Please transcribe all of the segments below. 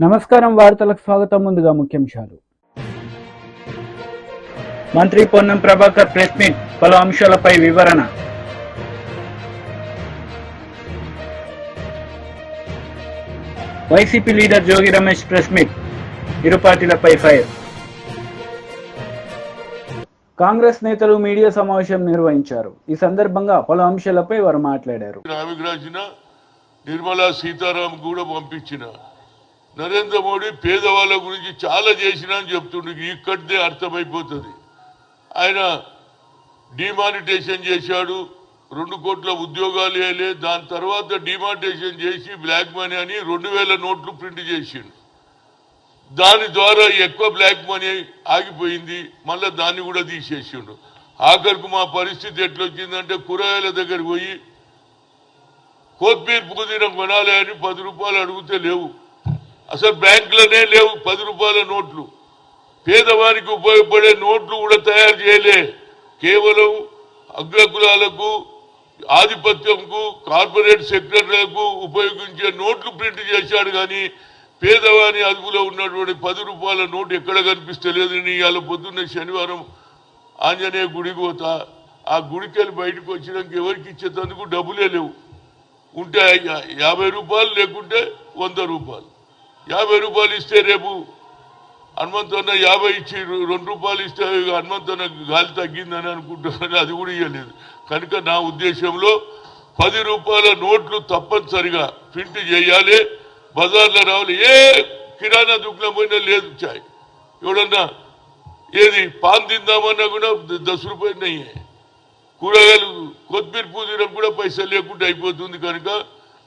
నమస్కారం వార్తలకు స్వాగతం. ముందుగా ముఖ్యాంశాలు. మంత్రి పొన్నం ప్రభాకర్ ప్రెస్ మీట్ పలు అంశాలపై వివరణ. YCP leader Jogi Ramesh press meet ఇరు పార్టీలపై ఫైర్. కాంగ్రెస్ నేతలు మీడియా సమావేశం నిర్వహించారు. ఈ సందర్భంగా పలు అంశాలపై వారు మాట్లాడారు. నిర్మలా సీతారాం కూడా పంపించిన. నరేంద్ర మోడీ పేదవాళ్ళ గురించి చాలా చేసిన అని చెప్తుండు. ఇక్కడిదే అర్థమైపోతుంది. ఆయన డిమానిటేషన్ చేశాడు. రెండు కోట్ల ఉద్యోగాలు వేయలే దాని తర్వాత డిమానిటేషన్ చేసి బ్లాక్ మనీ అని రెండు వేల నోట్లు ప్రింట్ చేసిండు. దాని ద్వారా ఎక్కువ బ్లాక్ మనీ ఆగిపోయింది. మళ్ళీ దాన్ని కూడా తీసేసిండు. ఆఖరికి మా పరిస్థితి ఎట్లొచ్చిందంటే కూరగాయల దగ్గరికి పోయి కొత్తిమీర పుదీనం కొనాలి అని పది రూపాయలు అడిగితే లేవు. అసలు బ్యాంకులోనే లేవు పది రూపాయల నోట్లు. పేదవానికి ఉపయోగపడే నోట్లు కూడా తయారు చేయలే. కేవలం అగ్రకులాలకు ఆధిపత్యంకు కార్పొరేట్ సెక్టర్లకు ఉపయోగించే నోట్లు ప్రింట్ చేశాడు కానీ పేదవాని అదుపులో ఉన్నటువంటి పది రూపాయల నోటు ఎక్కడ కనిపిస్తలేదు ఇవాళ పొద్దున్న శనివారం ఆంజనేయ గుడికి పోతా ఆ గుడికెళ్ళి బయటకు వచ్చినాక ఎవరికి ఇచ్చేటందుకు డబ్బులే లేవు. ఉంటే యాభై రూపాయలు లేకుంటే వంద రూపాయలు. యాభై రూపాయలు ఇస్తే రేపు హనుమంతన్న యాభై ఇచ్చి రెండు రూపాయలు ఇస్తే హనుమంతన్న గాలి తగ్గిందని అనుకుంటున్నాను. అది కూడా ఇవ్వలేదు కనుక నా ఉద్దేశంలో పది రూపాయల నోట్లు తప్పనిసరిగా ప్రింట్ చేయాలి. బజార్లో రావాలి. ఏ కిరాణా దుకాణం పోయినా లేదు చాయ్. ఎవడన్నా ఏది పాన్ తిందామన్నా కూడా దశ రూపాయలు కూరగాయలు కొత్తిమీర పుదీనం కూడా పైసలు లేకుండా అయిపోతుంది కనుక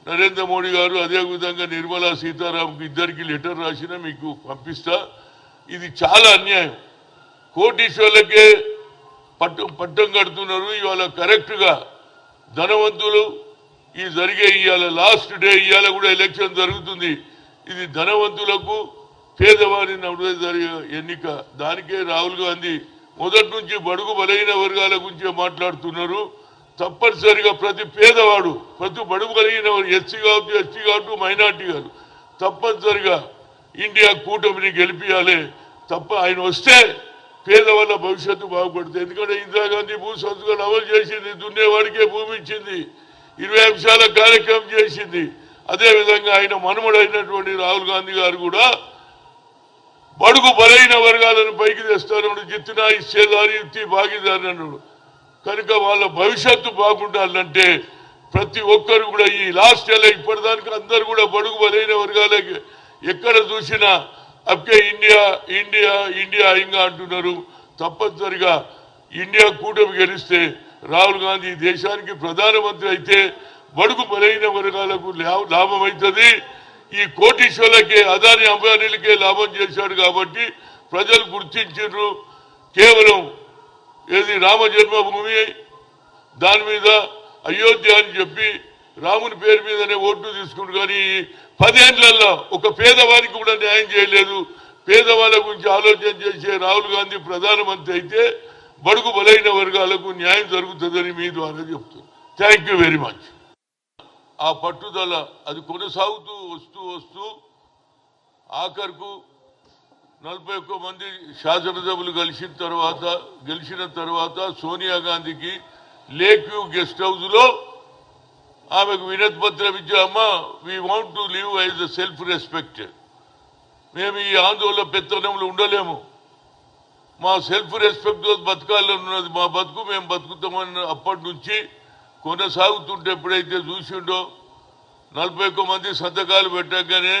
నరేంద్ర మోడీ గారు అదేవిధంగా నిర్మలా సీతారాంకు ఇద్దరికి లెటర్ రాసినా మీకు పంపిస్తా. ఇది చాలా అన్యాయం. కోటీశ్వర్లకే పట్టం పట్టం కడుతున్నారు. ఇవాళ కరెక్ట్గా ధనవంతులు ఈ జరిగే ఇవాళ లాస్ట్ డే ఇవాళ కూడా ఎలక్షన్ జరుగుతుంది. ఇది ధనవంతులకు పేదవారి జరిగే ఎన్నిక. దానికే రాహుల్ గాంధీ మొదటి నుంచి బడుగు బలైన వర్గాల గురించే మాట్లాడుతున్నారు. తప్పనిసరిగా ప్రతి పేదవాడు ప్రతి బడుగు కలిగిన ఎస్సీ కావచ్చు ఎస్టీ కావచ్చు మైనార్టీ గారు తప్పనిసరిగా ఇండియా కూటమిని గెలిపించాలి తప్ప ఆయన వస్తే పేదవాళ్ళ భవిష్యత్తు బాగుపడుతుంది. ఎందుకంటే ఇందిరాగాంధీ భూ సంస్కరణ అమలు చేసింది దున్నేవాడికే భూమి ఇచ్చింది ఇరవై అంశాల కార్యక్రమం చేసింది. అదేవిధంగా ఆయన మనుమడైనటువంటి రాహుల్ గాంధీ గారు కూడా బడుగు బలైన వర్గాలను పైకి తెస్తానన్నాడు. జిత్తునా ఇచ్చేదారి యుక్తి భాగీదారు అన్నాడు. కనుక వాళ్ళ భవిష్యత్తు బాగుండాలంటే ప్రతి ఒక్కరు కూడా ఈ లాస్ట్ ఎలా ఇప్పటిదానికి అందరు కూడా బడుగు బలైన వర్గాలకి ఎక్కడ చూసినా అప్కే ఇండియా ఇండియా ఇండియా ఇంకా అంటున్నారు. తప్పనిసరిగా ఇండియా కూటమి గెలిస్తే రాహుల్ గాంధీ దేశానికి ప్రధానమంత్రి అయితే బడుగు బలైన వర్గాలకు లా- లాభం అవుతుంది ఈ కోటీశ్వర్లకే అదాని అంబానీలకే లాభం చేశాడు కాబట్టి ప్రజలు గుర్తించారు కేవలం ఏది రామ జన్మభూమి? దాని మీద అయోధ్య అని చెప్పి రాముని పేరు మీదనే ఓట్లు తీసుకుంటు కానీ పదేళ్ళలో ఒక పేదవారికి కూడా న్యాయం చేయలేదు. పేదవాళ్ళ గురించి ఆలోచన చేసే రాహుల్ గాంధీ ప్రధానమంత్రి అయితే బడుగు బలైన వర్గాలకు న్యాయం జరుగుతుందని మీ ద్వారా చెప్తుంది థ్యాంక్ యూ వెరీ మచ్ ఆ పట్టుదల అది కొనసాగుతూ వస్తూ వస్తూ ఆఖరుకు నలభై ఒక్క మంది శాసనసభ్యులు కలిసిన తర్వాత గెలిచిన తర్వాత సోనియా గాంధీకి లేక్ వ్యూ గెస్ట్ హౌస్లో ఆమెకు వినతి పత్రం ఇచ్చామా we want to live as a self respect మేము ఈ ఆందోళన పెత్తనంలో ఉండలేము. మా సెల్ఫ్ రెస్పెక్ట్ బతకాలని ఉన్నది మా బతుకు మేము బతుకుతామని అప్పటి నుంచి కొనసాగుతుంటే ఎప్పుడైతే చూసిండో నలభై ఒక్క మంది సంతకాలు పెట్టగానే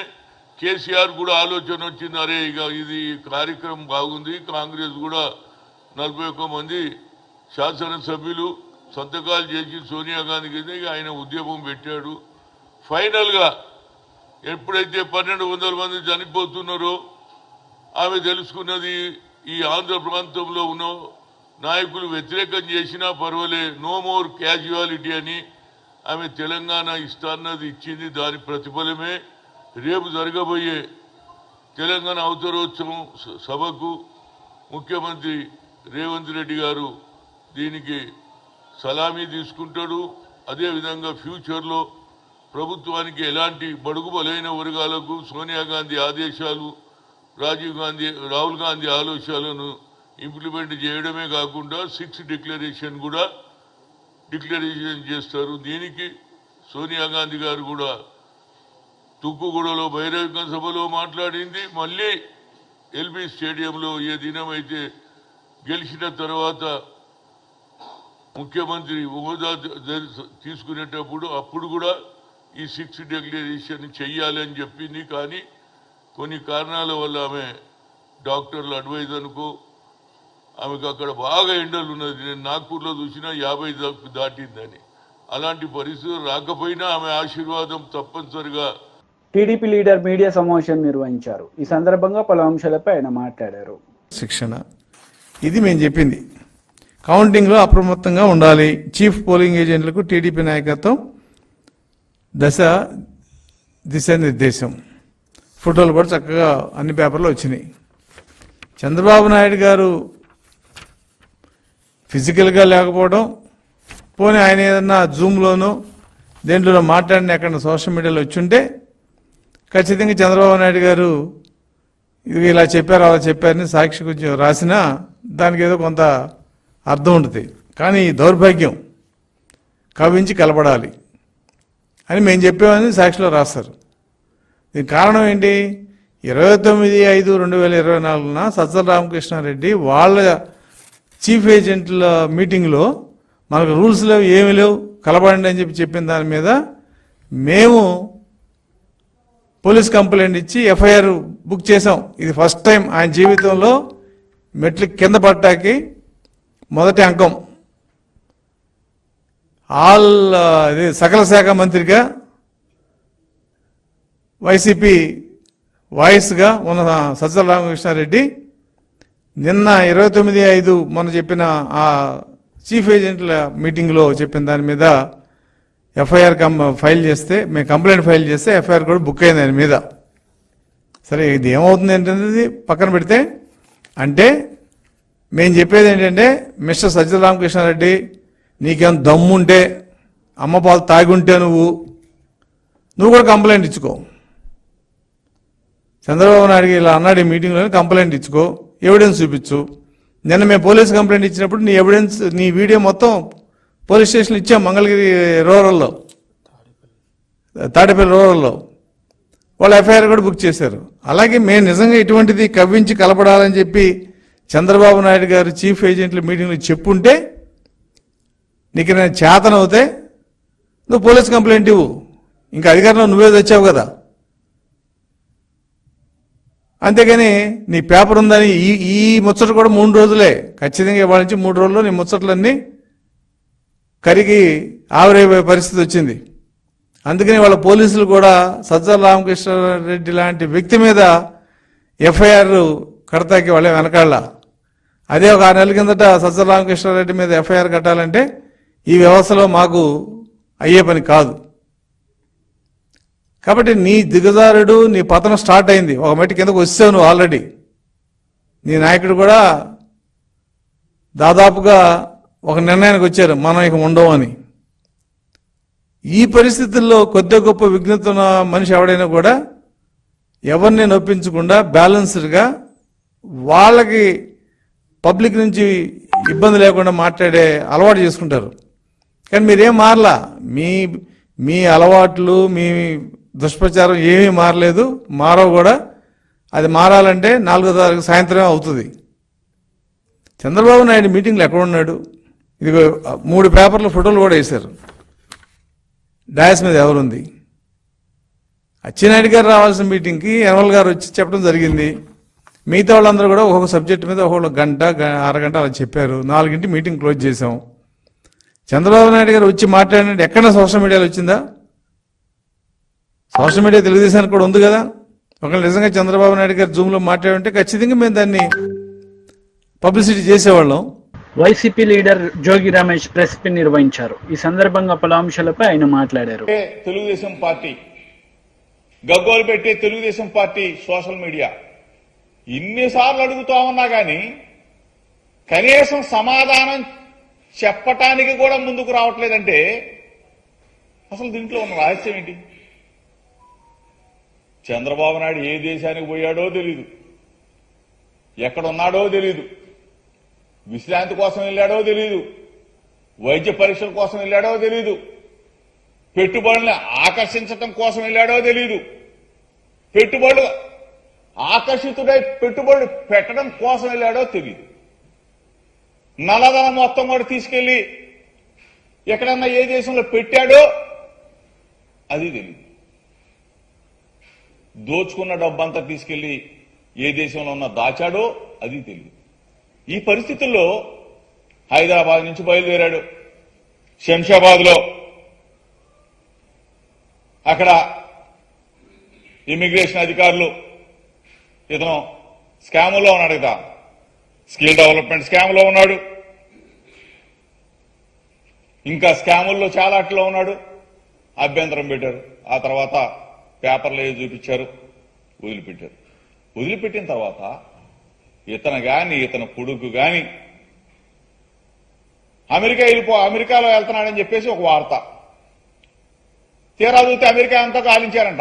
కేసీఆర్ కూడా ఆలోచన వచ్చింది అరే ఇక ఇది కార్యక్రమం బాగుంది కాంగ్రెస్ కూడా నలభై ఒక్క మంది శాసనసభ్యులు సంతకాలు చేసి సోనియా గాంధీకి ఇక ఆయన ఉద్యమం పెట్టాడు. ఫైనల్గా ఎప్పుడైతే పన్నెండు వందల మంది చనిపోతున్నారో ఆమె తెలుసుకున్నది ఈ ఆంధ్ర ప్రాంతంలో ఉన్న నాయకులు వ్యతిరేకం చేసినా పర్వాలే నో మోర్ క్యాజువాలిటీ అని ఆమె తెలంగాణ ఇస్తాన్నది ఇచ్చింది దాని ప్రతిఫలమే. రేపు జరగబోయే తెలంగాణ అవతరోత్సవం స- సభకు ముఖ్యమంత్రి రేవంత్ రెడ్డి గారు దీనికి సలామీ తీసుకుంటాడు. అదేవిధంగా ఫ్యూచర్లో ప్రభుత్వానికి ఎలాంటి బడుగు బలైన వర్గాలకు సోనియా గాంధీ ఆదేశాలు రాజీవ్ గాంధీ రాహుల్ గాంధీ ఆలోచనలను ఇంప్లిమెంట్ చేయడమే కాకుండా సిక్స్ డిక్లరేషన్ కూడా డిక్లరేషన్ చేస్తారు. దీనికి సోనియా గాంధీ గారు కూడా తుక్కుగూడలో బహిరంగ సభలో మాట్లాడింది. మళ్ళీ ఎల్బీ స్టేడియంలో ఏ దినమైతే గెలిచిన తర్వాత ముఖ్యమంత్రి హోదా ద- తీసుకునేటప్పుడు అప్పుడు కూడా ఈ సిక్స్ డిక్లరేషన్ చెయ్యాలని చెప్పింది. కానీ కొన్ని కారణాల వల్ల ఆమె డాక్టర్లు అడ్వైజ్ అనుకో ఆమెకు అక్కడ బాగా ఎండలు ఉన్నది. నేను నాగ్పూర్లో చూసినా యాభై దాటిందని. అలాంటి పరిస్థితులు రాకపోయినా ఆమె ఆశీర్వాదం తప్పనిసరిగా టీడీపీ లీడర్ మీడియా సమావేశం నిర్వహించారు. ఈ సందర్భంగా పలు అంశాలపై ఆయన మాట్లాడారు. శిక్షణ. ఇది మేము చెప్పింది. కౌంటింగ్లో అప్రమత్తంగా ఉండాలి. చీఫ్ పోలింగ్ ఏజెంట్లకు టీడీపీ నాయకత్వం దశ దిశానిర్దేశం. ఫోటోలు కూడా చక్కగా అన్ని పేపర్లు వచ్చినాయి. చంద్రబాబు నాయుడు గారు ఫిజికల్గా లేకపోవడం పోనీ ఆయన ఏదన్నా జూమ్లోనో దేంట్లోనో మాట్లాడిన ఎక్కడ సోషల్ మీడియాలో వచ్చుంటే ఖచ్చితంగా చంద్రబాబు నాయుడు గారు ఇది ఇలా చెప్పారు అలా చెప్పారని సాక్షి కొంచెం రాసినా దానికి ఏదో కొంత అర్థం ఉంటుంది. కానీ దౌర్భాగ్యం కవించి కలపడాలి అని మేము చెప్పామని సాక్షిలో రాస్తారు. దీనికి కారణం ఏంటి? ఇరవై తొమ్మిది ఐదు రెండు వేల ఇరవై నాలుగున సజ్జల రామకృష్ణారెడ్డి వాళ్ళ చీఫ్ ఏజెంట్ల మీటింగ్లో మనకు రూల్స్ లేవు ఏమీ లేవు కలపడండి అని చెప్పి చెప్పిన దాని మీద మేము పోలీస్ కంప్లైంట్ ఇచ్చి ఎఫ్ఐఆర్ బుక్ చేసాం ఇది ఫస్ట్ టైం ఆయన జీవితంలో మెట్లు కింద పడ్డాకి మొదటి అంకం. ఆల్ ఇది సకల శాఖ మంత్రిగా వైసీపీ వాయిస్గా ఉన్న సజ్జల రామకృష్ణారెడ్డి నిన్న ఇరవై తొమ్మిది ఐదు మొన్న చెప్పిన ఆ చీఫ్ ఏజెంట్ల మీటింగ్లో చెప్పిన దాని మీద ఎఫ్ఐఆర్ కం ఫైల్ చేస్తే మేము కంప్లైంట్ ఫైల్ చేస్తే ఎఫ్ఐఆర్ కూడా బుక్ అయింది దాని మీద. సరే ఇది ఏమవుతుంది ఏంటనేది పక్కన పెడితే అంటే మేము చెప్పేది ఏంటంటే మిస్టర్ సజ్జల రామకృష్ణారెడ్డి నీకేం దమ్ముంటే అమ్మ పాలు తాగుంటే నువ్వు నువ్వు కూడా కంప్లైంట్ ఇచ్చుకో. చంద్రబాబు నాయుడుకి ఇలా అన్నాడు ఈ మీటింగ్లో కంప్లైంట్ ఇచ్చుకో ఎవిడెన్స్ చూపించు. నిన్న మేము పోలీస్ కంప్లైంట్ ఇచ్చినప్పుడు నీ ఎవిడెన్స్ నీ వీడియో మొత్తం పోలీస్ స్టేషన్ ఇచ్చాం మంగళగిరి రూరల్లో. తాడేపల్లి రూరల్లో. వాళ్ళు ఎఫ్ఐఆర్ కూడా బుక్ చేశారు. అలాగే మేము నిజంగా ఇటువంటిది కవ్వించి కలపడాలని చెప్పి చంద్రబాబు నాయుడు గారు చీఫ్ ఏజెంట్ల మీటింగ్లో చెప్పుంటే నీకు నేను చేతనవుతే నువ్వు పోలీస్ కంప్లైంట్ ఇవ్వు. ఇంకా అధికారంలో నువ్వే తెచ్చావు కదా. అంతేగాని నీ పేపర్ ఉందని ఈ ఈ ముచ్చట కూడా మూడు రోజులే. ఖచ్చితంగా ఇవాళ నుంచి మూడు రోజుల్లో నీ ముచ్చట్లన్నీ కరిగి ఆవిరైపోయే పరిస్థితి వచ్చింది. అందుకని వాళ్ళ పోలీసులు కూడా సజ్జల రామకృష్ణారెడ్డి లాంటి వ్యక్తి మీద ఎఫ్ఐఆర్ కడతాకి వాళ్ళే వెనకాళ్ళ అదే ఒక ఆరు నెలల కిందట సజ్జల రామకృష్ణారెడ్డి మీద ఎఫ్ఐఆర్ కట్టాలంటే ఈ వ్యవస్థలో మాకు అయ్యే పని కాదు. కాబట్టి నీ దిగజారుడు నీ పతనం స్టార్ట్ అయింది. ఒక మెట్టి కిందకు వచ్చావు నువ్వు ఆల్రెడీ. నీ నాయకుడు కూడా దాదాపుగా ఒక నిర్ణయానికి వచ్చారు మనం ఇక ఉండవని. ఈ పరిస్థితుల్లో కొద్ది గొప్ప విఘ్నత ఉన్న మనిషి ఎవడైనా కూడా ఎవరిని నొప్పించకుండా బ్యాలెన్స్డ్గా వాళ్ళకి పబ్లిక్ నుంచి ఇబ్బంది లేకుండా మాట్లాడే అలవాటు చేసుకుంటారు. కానీ మీరేం మారలా? మీ మీ అలవాట్లు మీ దుష్ప్రచారం ఏమీ మారలేదు. మారవు కూడా. అది మారాలంటే నాలుగో తారీఖు సాయంత్రం అవుతుంది. చంద్రబాబు నాయుడు మీటింగ్లో ఎక్కడ ఉన్నాడు? ఇదిగో మూడు పేపర్లు ఫోటోలు కూడా వేశారు. డాయస్ మీద ఎవరుంది? అచ్చినాయుడు గారు రావాల్సిన మీటింగ్కి ఎన్వల్ గారు వచ్చి చెప్పడం జరిగింది. మిగతా వాళ్ళందరూ కూడా ఒక్కొక్క సబ్జెక్ట్ మీద ఒక్కొక్క గంట గ- అరగంట అలా చెప్పారు. నాలుగింటి మీటింగ్ క్లోజ్ చేసాం చంద్రబాబు నాయుడు గారు వచ్చి మాట్లాడినట్టు ఎక్కడ సోషల్ మీడియాలో వచ్చిందా? సోషల్ మీడియా తెలుగుదేశానికి కూడా ఉంది కదా. ఒకవేళ నిజంగా చంద్రబాబు నాయుడు గారు జూమ్లో మాట్లాడుంటే ఖచ్చితంగా మేము దాన్ని పబ్లిసిటీ చేసేవాళ్ళం. YCP leader Jogi Ramesh press pin నిర్వహించారు. ఈ సందర్భంగా పలు అంశాలపై ఆయన మాట్లాడారు. తెలుగుదేశం పార్టీ గగ్గోలు పెట్టే తెలుగుదేశం పార్టీ సోషల్ మీడియా. ఇన్నిసార్లు అడుగుతా ఉన్నా గాని కనీసం సమాధానం చెప్పటానికి కూడా ముందుకు రావట్లేదంటే అసలు దీంట్లో ఉన్న రహస్యం ఏంటి? చంద్రబాబు నాయుడు ఏ దేశానికి పోయాడో తెలీదు. ఎక్కడున్నాడో తెలీదు. విశ్రాంతి కోసం వెళ్ళాడో తెలియదు వైద్య పరీక్షల కోసం వెళ్ళాడో తెలియదు పెట్టుబడుల్ని ఆకర్షించటం కోసం వెళ్ళాడో తెలియదు పెట్టుబడులు ఆకర్షితుడై పెట్టుబడులు పెట్టడం కోసం వెళ్ళాడో తెలియదు నల్లధనం మొత్తం కూడా తీసుకెళ్ళి ఎక్కడన్నా ఏ దేశంలో పెట్టాడో అది తెలియదు దోచుకున్న డబ్బంతా తీసుకెళ్ళి ఏ దేశంలో ఉన్న దాచాడో అది తెలియదు ఈ పరిస్థితుల్లో హైదరాబాద్ నుంచి బయలుదేరాడు. శంషాబాద్లో. అక్కడ ఇమిగ్రేషన్ అధికారులు ఇతను స్కాములో ఉన్నాడు కదా స్కిల్ డెవలప్మెంట్ స్కాములో ఉన్నాడు. ఇంకా స్కాముల్లో చాలా అట్లో ఉన్నాడు. అభ్యంతరం పెట్టారు. ఆ తర్వాత పేపర్లు ఏవి చూపించారు? వదిలిపెట్టారు. వదిలిపెట్టిన తర్వాత ఇతను గాని ఇతను కొడుకు గాని అమెరికా వెళ్ళిపో అమెరికాలో వెళ్తున్నాడని చెప్పేసి ఒక వార్త. తీరా చూస్తే అమెరికా అంతా కాలించారంట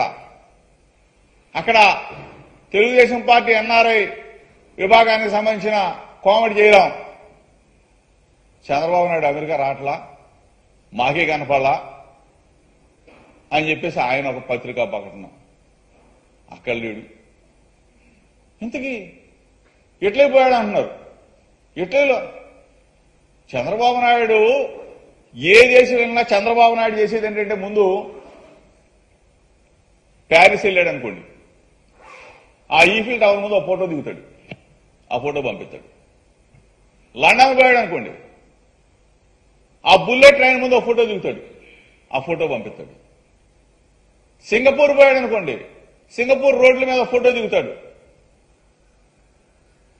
అక్కడ తెలుగుదేశం పార్టీ ఎన్ఆర్ఐ విభాగానికి సంబంధించిన కోమటి చేయడం. చంద్రబాబు నాయుడు అమెరికా రావట్లా? మాకే కనపడలా? అని చెప్పేసి ఆయన ఒక పత్రికా ప్రకటన. అక్కడ లేడు. ఇంతకీ ఎట్లయిపోయాడు అంటున్నారు. ఎట్లయిలో చంద్రబాబు నాయుడు ఏ దేశం వెళ్ళినా చంద్రబాబు నాయుడు చేసేది ఏంటంటే ముందు ప్యారిస్ వెళ్ళాడు అనుకోండి. ఆ ఈఫిల్ టవర్ ముందు ఒక ఫోటో దిగుతాడు. ఆ ఫోటో పంపిస్తాడు. లండన్ పోయాడు అనుకోండి. ఆ బుల్లెట్ ట్రైన్ ముందు ఒక ఫోటో దిగుతాడు. ఆ ఫోటో పంపిస్తాడు. సింగపూర్ పోయాడు అనుకోండి. సింగపూర్ రోడ్ల మీద ఫోటో దిగుతాడు.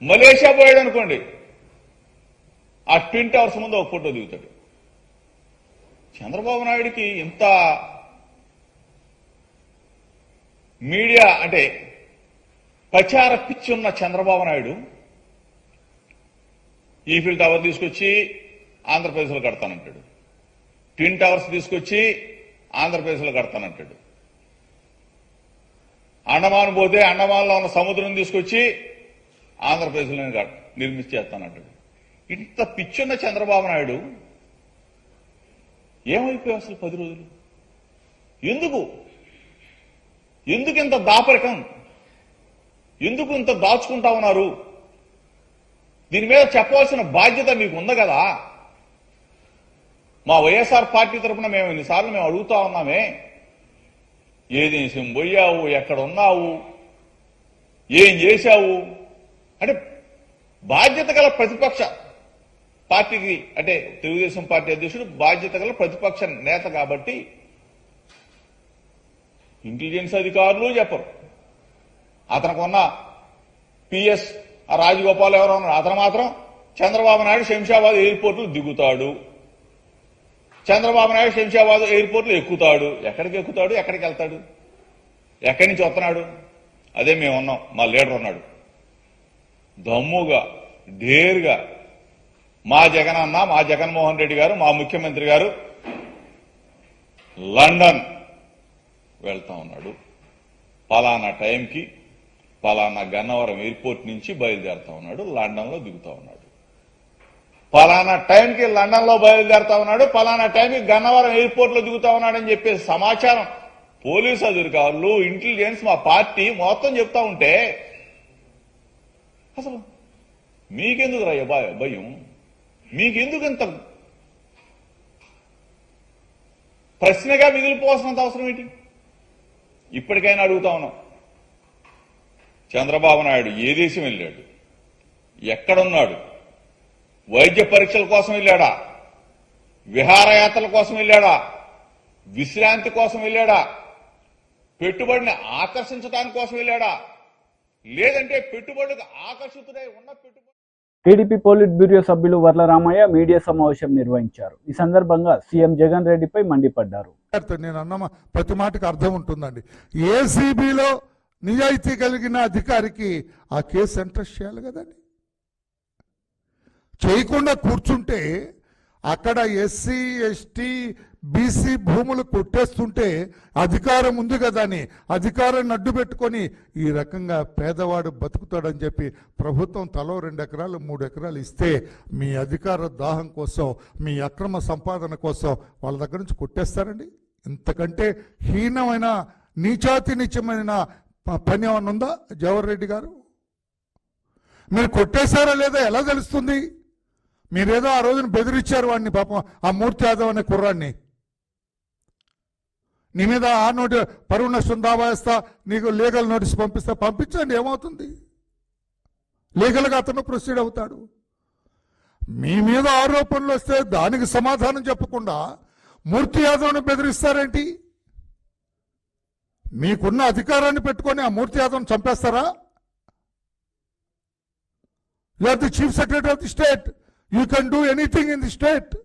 మలేషియా పోయాడు అనుకోండి ఆ ట్విన్ టవర్స్ ముందు ఒక ఫోటో దిగుతాడు. చంద్రబాబు నాయుడికి ఇంత మీడియా అంటే ప్రచార పిచ్చి ఉన్న చంద్రబాబు నాయుడు ఈఫిల్ టవర్ తీసుకొచ్చి ఆంధ్రప్రదేశ్లో కడతానంటాడు. ట్విన్ టవర్స్ తీసుకొచ్చి ఆంధ్రప్రదేశ్లో కడతానంటాడు. అండమాన్ పోతే అండమాన్లో ఉన్న సముద్రం తీసుకొచ్చి ఆంధ్రప్రదేశ్లోనే కాదు నిర్మించేస్తానంటాడు ఇంత పిచ్చున్న చంద్రబాబు నాయుడు ఏమైపోయావు అసలు పది రోజులు? ఎందుకు? ఎందుకు ఇంత దాపరికం? ఎందుకు ఇంత దాచుకుంటా ఉన్నారు? దీని మీద చెప్పవలసిన బాధ్యత మీకు ఉంది కదా? మా వైఎస్ఆర్ పార్టీ తరఫున మేము ఎన్నిసార్లు మేము అడుగుతా ఉన్నామే. ఏ దేశం పోయావు? ఎక్కడ ఉన్నావు? ఏం చేశావు? అంటే బాధ్యత గల ప్రతిపక్ష పార్టీకి అంటే తెలుగుదేశం పార్టీ అధ్యక్షుడు బాధ్యత గల ప్రతిపక్ష నేత కాబట్టి ఇంటెలిజెన్స్ అధికారులు చెప్పరు. అతనికి ఉన్న పిఎస్ రాజగోపాల్ ఎవరో ఉన్నారు అతను మాత్రం చంద్రబాబు నాయుడు శంషాబాద్ ఎయిర్పోర్ట్లో దిగుతాడు. చంద్రబాబు నాయుడు శంషాబాద్ ఎయిర్పోర్ట్లో ఎక్కుతాడు. ఎక్కడికి ఎక్కుతాడు? ఎక్కడికి వెళ్తాడు? ఎక్కడి నుంచి వస్తున్నాడు? అదే మేము ఉన్నాం మా లీడర్ ఉన్నాడు. దమ్ముగా ఢేరుగా మా జగన్ అన్న మా జగన్మోహన్ రెడ్డి గారు మా ముఖ్యమంత్రి గారు లండన్ వెళ్తా ఉన్నాడు. పలానా టైంకి పలానా గన్నవరం ఎయిర్పోర్ట్ నుంచి బయలుదేరుతా ఉన్నాడు లండన్లో దిగుతా ఉన్నాడు. పలానా టైంకి లండన్లో బయలుదేరుతా ఉన్నాడు పలానా టైంకి గన్నవరం ఎయిర్పోర్ట్లో దిగుతా ఉన్నాడని చెప్పే సమాచారం పోలీసు అధికారులు ఇంటెలిజెన్స్ మా పార్టీ మొత్తం చెప్తా ఉంటే అసలు మీకెందుకు రా భయ- భయం? మీకెందుకు ఇంత ప్రశ్నగా మిగిలిపోవాల్సినంత అవసరం ఏంటి? ఇప్పటికైనా అడుగుతా ఉన్నాం. చంద్రబాబు నాయుడు ఏ దేశం వెళ్ళాడు? ఎక్కడున్నాడు? వైద్య పరీక్షల కోసం వెళ్ళాడా? విహారయాత్రల కోసం వెళ్ళాడా? విశ్రాంతి కోసం వెళ్ళాడా? పెట్టుబడిని ఆకర్షించడానికి కోసం వెళ్ళాడా? లేదంటే పెట్టుబడులకు ఆకర్షితుడై ఉన్న పెట్టుబడి టీడీపీ పోలిట్ బ్యూరో సభ్యులు వర్ల రామయ్య మీడియా సమావేశం నిర్వహించారు. ఈ సందర్భంగా సీఎం జగన్ రెడ్డిపై మండిపడ్డారు. నేను అన్న ప్రతి మాటకు అర్థం ఉంటుందండి. ఏసీబీలో నిజాయితీ కలిగిన అధికారికి ఆ కేసు ఎంట్రెస్ట్ చేయాలి కదండి. చేయకుండా కూర్చుంటే అక్కడ ఎస్సీ ఎస్టీ బీసీ భూములు కొట్టేస్తుంటే అధికారం ఉంది కదా అని అధికారాన్ని అడ్డు పెట్టుకొని ఈ రకంగా పేదవాడు బతుకుతాడని చెప్పి ప్రభుత్వం తలో రెండు ఎకరాలు మూడు ఎకరాలు ఇస్తే మీ అధికార దాహం కోసం మీ అక్రమ సంపాదన కోసం వాళ్ళ దగ్గర నుంచి కొట్టేస్తారండి? ఇంతకంటే హీనమైన నీచాతి నీచమైన పని ఏమన్నా ఉందా జవహర్ రెడ్డి గారు? మీరు కొట్టేశారా లేదా ఎలా తెలుస్తుంది? మీరేదో ఆ రోజున బెదిరించారు వాడిని పాపం ఆ మూర్తి యాదవ్ అనే కుర్రాన్ని నీ మీద ఆ నోటి పరువు నష్టం దాబాయిస్తా నీకు లీగల్ నోటీస్ పంపిస్తా పంపించండి ఏమవుతుంది? లీగల్గా అతను ప్రొసీడ్ అవుతాడు. మీ మీద ఆరోపణలు వస్తే దానికి సమాధానం చెప్పకుండా మూర్తి యాదవ్ని బెదిరిస్తారేంటి? మీకున్న అధికారాన్ని పెట్టుకొని ఆ మూర్తి యాదవ్ని చంపేస్తారా? లేకపోతే chief secretary of the state you can do anything in the state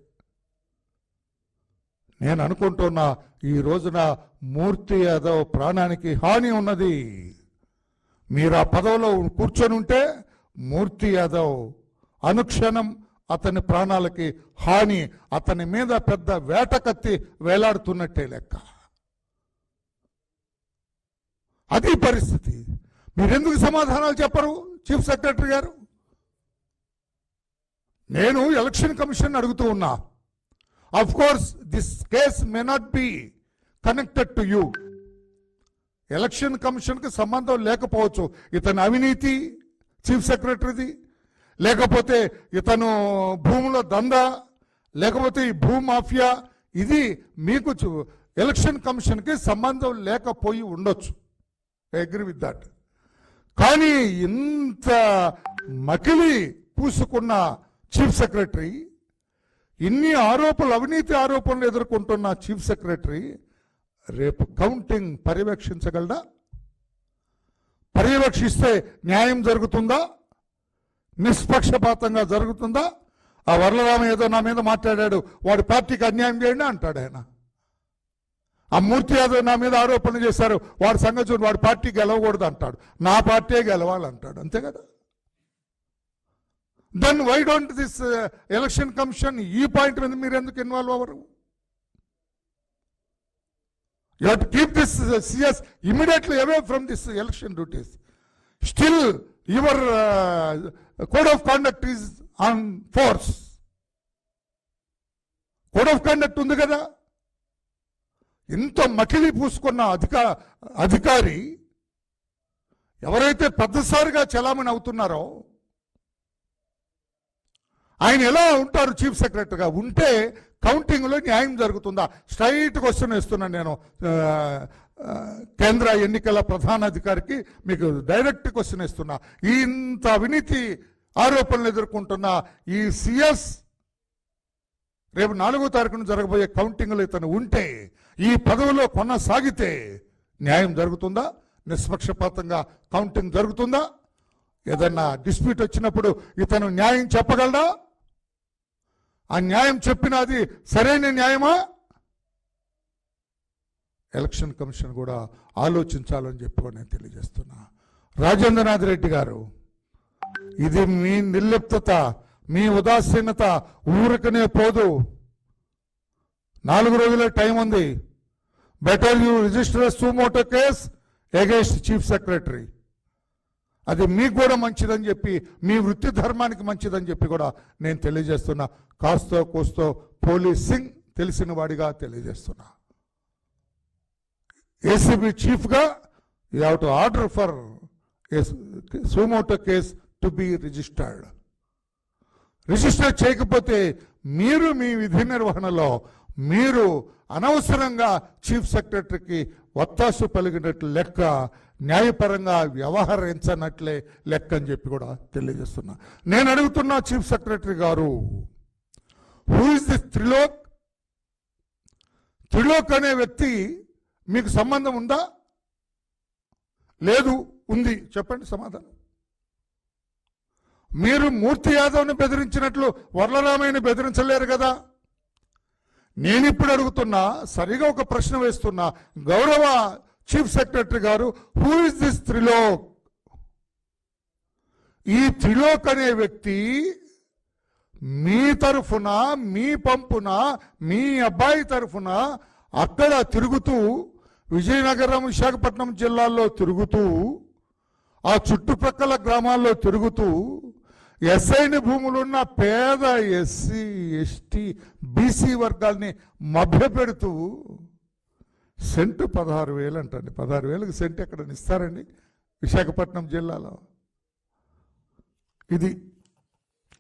నేను అనుకుంటున్నా ఈ రోజున మూర్తి యాదవ్ ప్రాణానికి హాని ఉన్నది. మీరు ఆ పదవిలో కూర్చొని ఉంటే మూర్తి యాదవ్ అనుక్షణం అతని ప్రాణాలకి హాని అతని మీద పెద్ద వేటకత్తి వేలాడుతున్నట్టే లెక్క. అది పరిస్థితి. మీరెందుకు సమాధానాలు చెప్పరు చీఫ్ సెక్రటరీ గారు? నేను ఎలక్షన్ కమిషన్ అడుగుతూ ఉన్నా. Of course this case may not be connected to you election కమిషన్కి సంబంధం లేకపోవచ్చు. ఇతని అవినీతి చీఫ్ సెక్రటరీది లేకపోతే ఇతను భూముల దందా లేకపోతే ఈ భూ మాఫియా ఇది మీకు ఎలక్షన్ కమిషన్కి సంబంధం లేకపోయి ఉండొచ్చు. అగ్రి విత్ దట్ కానీ ఇంత మకిలి పూసుకున్న చీఫ్ సెక్రటరీ ఇన్ని ఆరోపణలు అవినీతి ఆరోపణలు ఎదుర్కొంటున్న చీఫ్ సెక్రటరీ రేపు కౌంటింగ్ పర్యవేక్షించగలడా? పర్యవేక్షిస్తే న్యాయం జరుగుతుందా? నిష్పక్షపాతంగా జరుగుతుందా? ఆ వరలరామ ఏదో నా మీద మాట్లాడాడు వాడి పార్టీకి అన్యాయం చేయండి అంటాడు ఆయన. ఆ మూర్తి యాదవ్ నా మీద ఆరోపణలు చేశారు వాడి సంగతి వాడి పార్టీ గెలవకూడదు అంటాడు. నా పార్టీ గెలవాలంటాడు అంతే కదా? Then why don't this election commission ఈ పాయింట్ మీద మీరు ఎందుకు ఇన్వాల్వ్ అవ్వరు? You had keep this CS immediately away from this election duties still your code of conduct is on force code of conduct ఉంది కదా? ఇంత మకిలి పూసుకున్న అధిక అధికారి ఎవరైతే పెద్దసారిగా చలామణి అవుతున్నారో ఆయన ఎలా ఉంటారు చీఫ్ సెక్రటరీగా ఉంటే కౌంటింగ్లో న్యాయం జరుగుతుందా? స్ట్రైట్ క్వశ్చన్ ఇస్తున్నాను నేను. కేంద్ర ఎన్నికల ప్రధాన అధికారికి మీకు డైరెక్ట్ క్వశ్చన్ ఇస్తున్నా ఇంత అవినీతి ఆరోపణలు ఎదుర్కొంటున్న ఈ సిఎస్ రేపు నాలుగో తారీఖున జరగబోయే కౌంటింగ్లో ఇతను ఉంటే ఈ పదవిలో కొనసాగితే న్యాయం జరుగుతుందా? నిష్పక్షపాతంగా కౌంటింగ్ జరుగుతుందా? ఏదన్నా డిస్ప్యూట్ వచ్చినప్పుడు ఇతను న్యాయం చెప్పగలడా? ఆ న్యాయం చెప్పినది సరైన న్యాయమా? ఎలక్షన్ కమిషన్ కూడా ఆలోచించాలని చెప్పి కూడా నేను తెలియజేస్తున్నా. రాజేంద్రనాథ్ రెడ్డి గారు ఇది మీ నిర్లిప్తత మీ ఉదాసీనత ఊరికనే పోదు. నాలుగు రోజుల టైం ఉంది. Better you register suo motu case against chief secretary. అది మీకు కూడా మంచిదని చెప్పి మీ వృత్తి ధర్మానికి మంచిదని చెప్పి కూడా నేను తెలియజేస్తున్నా. కాస్తో కోస్తో పోలీసింగ్ తెలిసిన వాడిగా తెలియజేస్తున్నా. ఏసీబీ చీఫ్గా you have to order for suo motu case to be registered. Register చేయకపోతే మీరు మీ విధి నిర్వహణలో మీరు అనవసరంగా చీఫ్ సెక్రటరీకి ఒత్తాసు పలిగినట్లు లెక్క న్యాయపరంగా వ్యవహరించనట్లే లెక్క అని చెప్పి కూడా తెలియజేస్తున్నా. నేను అడుగుతున్నా చీఫ్ సెక్రటరీ గారు who is this Trilok? Trilok అనే వ్యక్తి మీకు సంబంధం ఉందా? లేదు ఉంది. చెప్పండి సమాధానం. మీరు మూర్తి యాదవ్ని బెదిరించినట్లు వరలరామయ్యని బెదిరించలేరు కదా? నేను ఇప్పుడు అడుగుతున్నా సరిగా ఒక ప్రశ్న వేస్తున్నా. గౌరవ చీఫ్ సెక్రటరీ గారు హూ ఇస్ దిస్ త్రిలోక్? ఈ త్రిలోక్ అనే వ్యక్తి మీ తరఫున మీ పంపున మీ అబ్బాయి తరఫున అక్కడ తిరుగుతూ విజయనగరం విశాఖపట్నం జిల్లాల్లో తిరుగుతూ ఆ చుట్టుపక్కల గ్రామాల్లో తిరుగుతూ ఎస్ఐని భూములున్న పేద ఎస్సీ ఎస్టీ బీసీ వర్గాల్ని మభ్యపెడుతూ సెంటు పదహారు వేలు అంటండి పదహారు వేలకు సెంటు ఎక్కడ ఇస్తారండి? విశాఖపట్నం జిల్లాలో. ఇది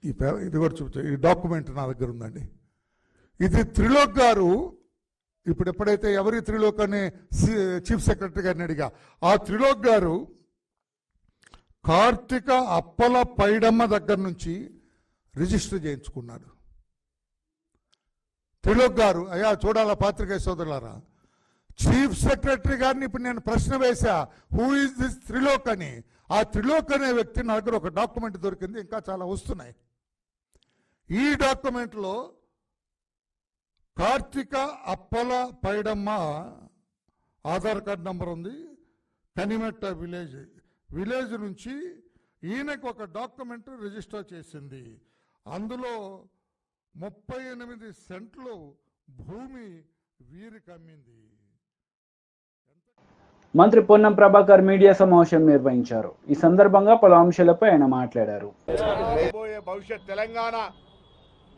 ఈ పేద ఇది కూడా చూపించా ఈ డాక్యుమెంట్ నా దగ్గర ఉందండి. ఇది త్రిలోక్ గారు ఇప్పుడు ఎప్పుడైతే ఎవరి త్రిలోక్ అని చీఫ్ సెక్రటరీ గారిని అడిగా ఆ త్రిలోక్ గారు కార్తిక అప్పల పైడమ్మ దగ్గర నుంచి రిజిస్టర్ చేయించుకున్నాడు. త్రిలోక్ గారు అయ్యా చూడాల పాత్రికేయ సోదరులారా చీఫ్ సెక్రటరీ గారిని ఇప్పుడు నేను ప్రశ్న వేశా హూ ఇస్ దిస్ త్రిలోక్ అని. ఆ త్రిలోక్ అనే వ్యక్తి నా దగ్గర ఒక డాక్యుమెంట్ దొరికింది ఇంకా చాలా వస్తున్నాయి. ఈ డాక్యుమెంట్లో కార్తిక అప్పల పైడమ్మ ఆధార్ కార్డ్ నంబర్ ఉంది కనిమెట్ట విలేజ్ విలేజ్ నుంచి ఈయనకు ఒక డాక్యుమెంట్ రిజిస్టర్ చేసింది. అందులో ముప్పై ఎనిమిది సెంట్లు భూమి వీరికి అమ్మింది మంత్రి పొన్నం ప్రభాకర్ మీడియా సమావేశం నిర్వహించారు. ఈ సందర్భంగా పలు అంశాలపై ఆయన మాట్లాడారు. భవిష్యత్ తెలంగాణ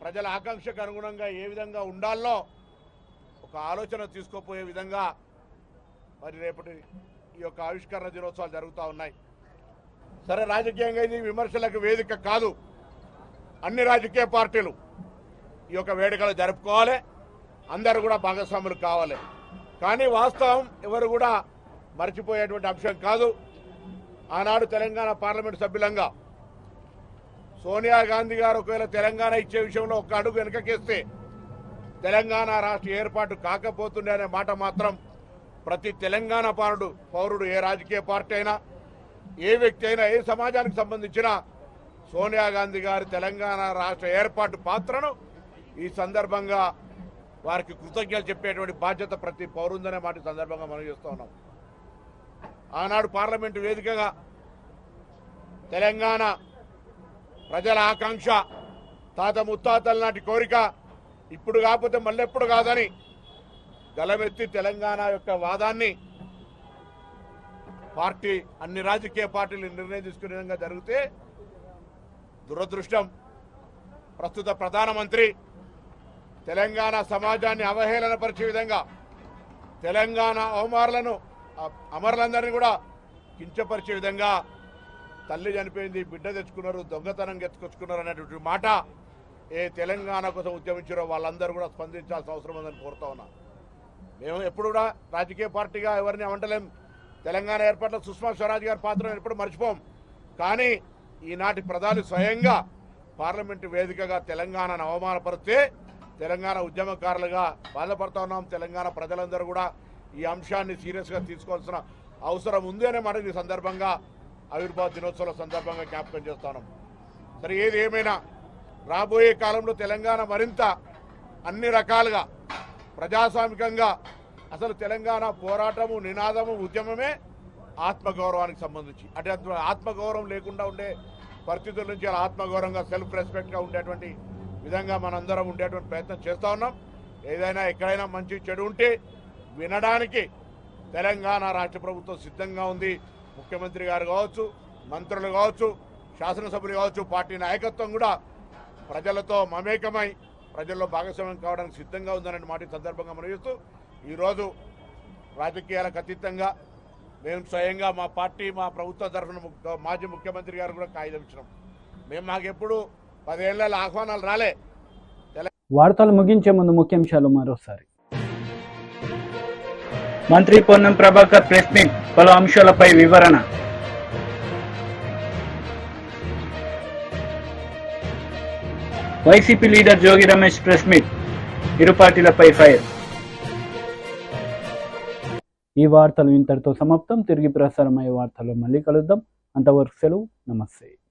ప్రజల ఆకాంక్షకు అనుగుణంగా ఏ విధంగా ఉండాలో ఒక ఆలోచన తీసుకోపోయే విధంగా మరి రేపటి ఈ యొక్క ఆవిష్కరణ దినోత్సవాలు జరుగుతూ ఉన్నాయి. సరే రాజకీయంగా ఇది విమర్శలకు వేదిక కాదు. అన్ని రాజకీయ పార్టీలు ఈ యొక్క వేడుకలు జరుపుకోవాలి. అందరూ కూడా భాగస్వాములు కావాలి. కానీ వాస్తవం ఎవరు కూడా మర్చిపోయేటువంటి అంశం కాదు. ఆనాడు తెలంగాణ పార్లమెంట్ సభ్యులంగా సోనియా గాంధీ గారు ఒకవేళ తెలంగాణ ఇచ్చే విషయంలో ఒక అడుగు వెనకకేస్తే తెలంగాణ రాష్ట్ర ఏర్పాటు కాకపోతుండే అనే మాట మాత్రం ప్రతి తెలంగాణ పౌరుడు పౌరుడు ఏ రాజకీయ పార్టీ అయినా ఏ వ్యక్తి అయినా ఏ సమాజానికి సంబంధించిన సోనియా గాంధీ గారి తెలంగాణ రాష్ట్ర ఏర్పాటు పాత్రను ఈ సందర్భంగా వారికి కృతజ్ఞతలు చెప్పేటువంటి బాధ్యత ప్రతి పౌరుందనే మాట సందర్భంగా మనం చేస్తూ ఉన్నాం. ఆనాడు పార్లమెంటు వేదికగా తెలంగాణ ప్రజల ఆకాంక్ష తాత ముత్తాతల నాటి కోరిక ఇప్పుడు కాకపోతే మళ్ళెప్పుడు కాదని గలమెత్తి తెలంగాణ యొక్క వాదాన్ని పార్టీ అన్ని రాజకీయ పార్టీలు నిర్ణయం తీసుకునే విధంగా జరిగితే దురదృష్టం. ప్రస్తుత ప్రధానమంత్రి తెలంగాణ సమాజాన్ని అవహేళన పరిచే విధంగా తెలంగాణ అవమారులను అమరులందరినీ కూడా కించపరిచే విధంగా తల్లి చనిపోయింది బిడ్డ తెచ్చుకున్నారు దొంగతనం ఎత్తుకొచ్చుకున్నారు అనేటువంటి మాట ఏ తెలంగాణ కోసం ఉద్యమించారో వాళ్ళందరూ కూడా స్పందించాల్సిన అవసరం ఉందని కోరుతా ఉన్నా. మేము ఎప్పుడు కూడా రాజకీయ పార్టీగా ఎవరిని అవంటలేం తెలంగాణ ఏర్పాట్లో సుష్మా స్వరాజ్ గారి పాత్రను ఎప్పుడు మర్చిపోం. కానీ ఈనాటి ప్రధాని స్వయంగా పార్లమెంటు వేదికగా తెలంగాణను అవమానపరిస్తే తెలంగాణ ఉద్యమకారులుగా బాధపడుతూ ఉన్నాం. తెలంగాణ ప్రజలందరూ కూడా ఈ అంశాన్ని సీరియస్గా తీసుకోవాల్సిన అవసరం ఉంది అనే మాట ఈ సందర్భంగా ఆవిర్భావ దినోత్సవం సందర్భంగా జ్ఞాపకం చేస్తాను సరే ఏది ఏమైనా రాబోయే కాలంలో తెలంగాణ మరింత అన్ని రకాలుగా ప్రజాస్వామికంగా అసలు తెలంగాణ పోరాటము నినాదము ఉద్యమమే ఆత్మగౌరవానికి సంబంధించి. అంటే ఆత్మగౌరవం లేకుండా ఉండే పరిస్థితుల నుంచి అలా ఆత్మగౌరవంగా సెల్ఫ్ రెస్పెక్ట్గా ఉండేటువంటి విధంగా మనందరం ఉండేటువంటి ప్రయత్నం చేస్తూ ఉన్నాం. ఏదైనా ఎక్కడైనా మంచి చెడు ఉంటే వినడానికి తెలంగాణ రాష్ట్ర ప్రభుత్వం సిద్ధంగా ఉంది. ముఖ్యమంత్రి గారు కావచ్చు మంత్రులు కావచ్చు శాసనసభ్యులు కావచ్చు పార్టీ నాయకత్వం కూడా ప్రజలతో మమేకమై ప్రజల్లో భాగస్వామ్యం కావడానికి సిద్ధంగా ఉందనే మాట సందర్భంగా మనం చేస్తూ ఈరోజు రాజకీయాలకు అతీతంగా మేము స్వయంగా మా పార్టీ మా ప్రభుత్వ తరఫున మాజీ ముఖ్యమంత్రి గారు కూడా కాగితం ఇచ్చినాం. మేము మాకెప్పుడు పదేళ్ళ ఆహ్వానాలు రాలే. వార్తలు ముగించే ముందు ముఖ్యాంశాలు మరోసారి. మంత్రి పొన్నం ప్రభాకర్ ప్రెస్ మీట్ పలు అంశాలపై వివరణ. YCP leader Jogi Ramesh press meet. ఇరు పార్టీలపై ఫైర్. ఈ వార్తలు ఇంతటితో సమాప్తం. తిరిగి ప్రసారమయ్యే వార్తలు మళ్ళీ కలుద్దాం. అంతవరకు సెలవు. నమస్తే.